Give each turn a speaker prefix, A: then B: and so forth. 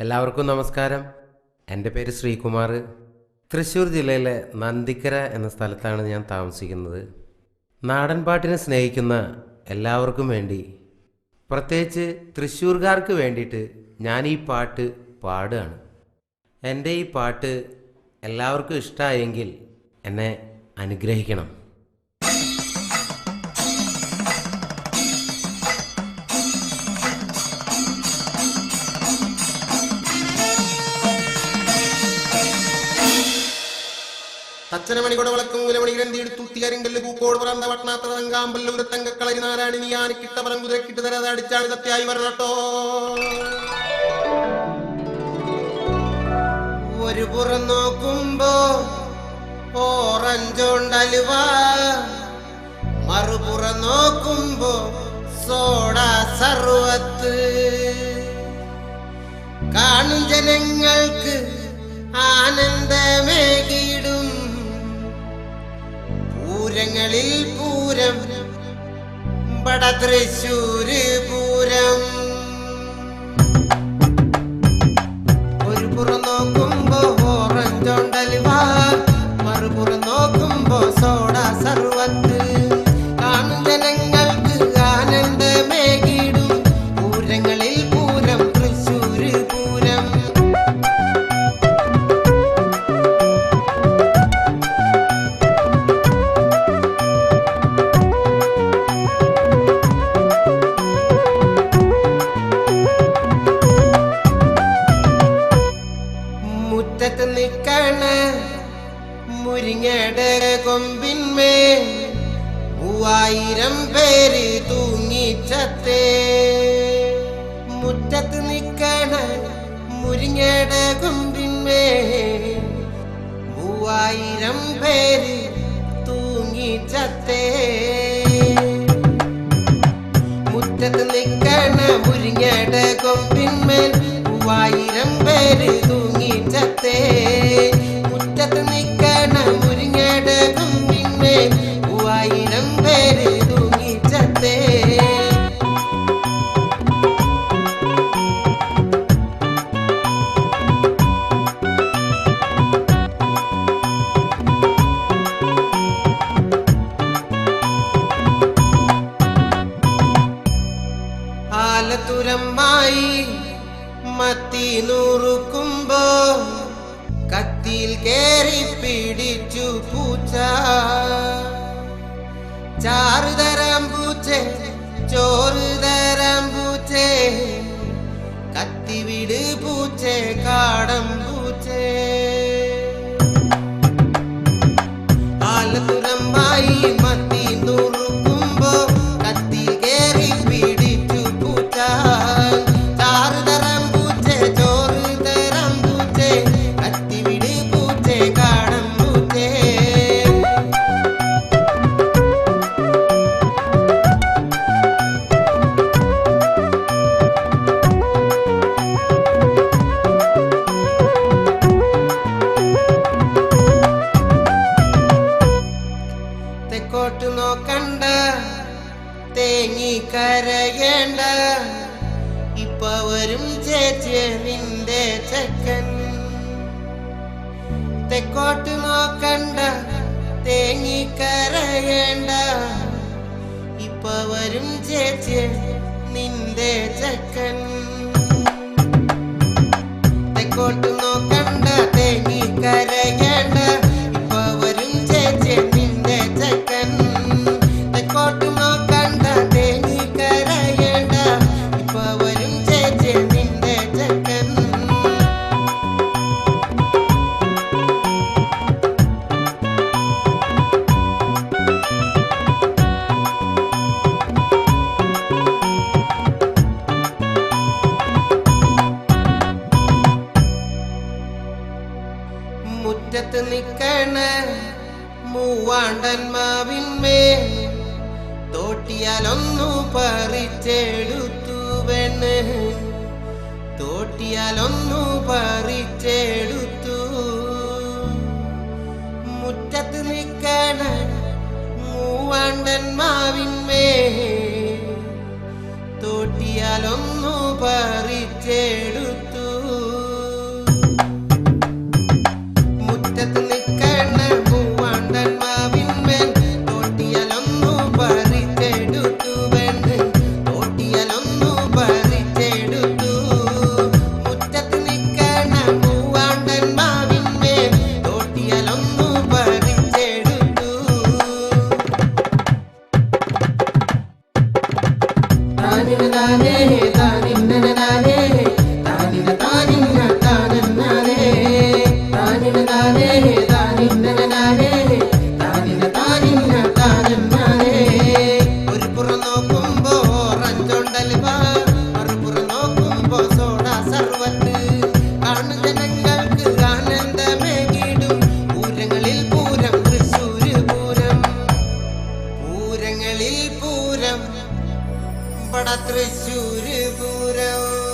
A: എല്ലാവർക്കും നമസ്കാരം. എന്റെ പേര് ശ്രീകുമാർ. തൃശ്ശൂർ ജില്ലയിലെ നന്ദിക്കര എന്ന സ്ഥലത്താണ് ഞാൻ താമസിക്കുന്നത്. നാടൻ പാട്ടിനെ സ്നേഹിക്കുന്ന എല്ലാവർക്കും വേണ്ടി പ്രത്യേകിച്ച് തൃശ്ശൂർകാർക്ക് വേണ്ടിയിട്ട് ഞാൻ ഈ പാട്ട് പാടുകയാണ്. എന്റെ ഈ പാട്ട് എല്ലാവർക്കും ഇഷ്ടമായെങ്കിൽ എന്നെ അനുഗ്രഹിക്കണം.
B: ഉലമണി ഗ്രന്ഥി എടുത്തുത്തി കരിങ്കല്ല് പൂക്കോട് പറന്ത വട്ടനാത്ത തങ്കാമ്പല്ല് ഉരത്തങ്ക കളരി നാരായണി കിട്ട കിട്ടപരം കുതിരക്കിട്ട് തരാതെ അടിച്ചാണ് സത്യായി വരണട്ടോ. ഒരു പുറം നോക്കുമ്പോ ഓറഞ്ചോണ്ടലുവ മറുപുറം നോക്കുമ്പോ സോഡ സർവത്ത്. കാണും ജനങ്ങൾക്ക് ആനന്ദമേകിടും പൂരം തൃശ്ശൂര്. മുരിങ്ങയുടെ കൊമ്പിന്മേ മൂവായിരം പേര് തൂങ്ങിച്ചത്തേ. മുറ്റത്ത് നിക്കണ മുരിങ്ങട കൊമ്പിന്മേ മൂവായിരം പേര് തൂങ്ങിച്ചത്തേ. മുറ്റത്ത് നിൽക്കണ മുരിങ്ങട കൊമ്പിന്മേൽ മൂവായിരം പേര് തൂങ്ങി മൂവായിരം പേര് തൂങ്ങി ചത്തേ ആലത്തുരമ്മായി മത്തി നുറുക്കുമ്പോ കത്തിയിൽ കേറി പിടിച്ചു പൂച്ച. ചാറ് തരം പൂച്ചേ ചോറ് തരം പൂച്ചേ കത്തി വിട് പൂച്ചേ കാടം പൂച്ചേ വരും ചേച്ചി നിന്റെ മുറ്റത്ത് നിൽക്കണ മൂവാണ്ടന്മാവിന്മേ തോട്ടിയാലൊന്നു പറിച്ചെടുത്തു പെണ്ണ്. തോട്ടിയാലൊന്നു പറിച്ചെടുത്തു been പട തൃശ്ശൂര് പൂരം.